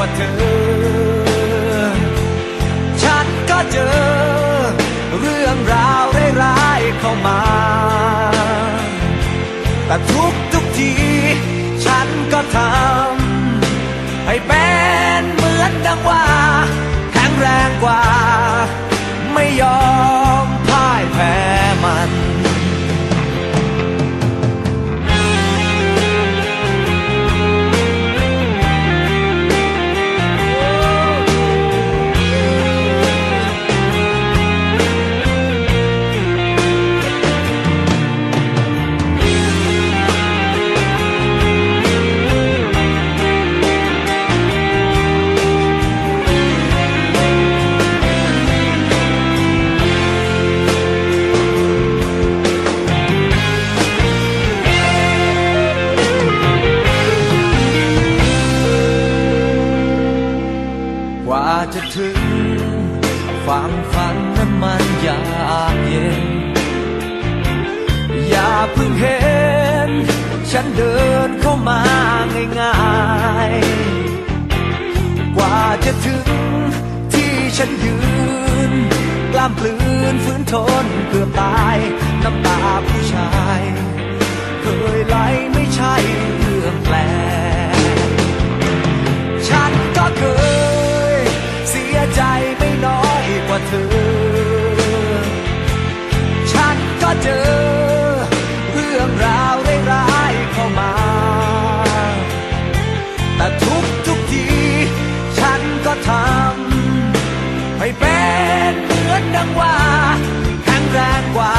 ว่าเธอ ฉันก็เจอ เรื่องราวร้ายๆเข้ามา แต่ทุกทุกที ฉันก็ทำให้เป็น ความฝันนั้นมันยากเย็น อย่าเพิ่งเห็น ฉันเดินเข้ามาง่ายๆ กว่าจะถึงที่ฉันยืน กล้ามปลืนฝืนทนเกือบตา เป็นเหมือนดังว่าแข็งแรงกว่า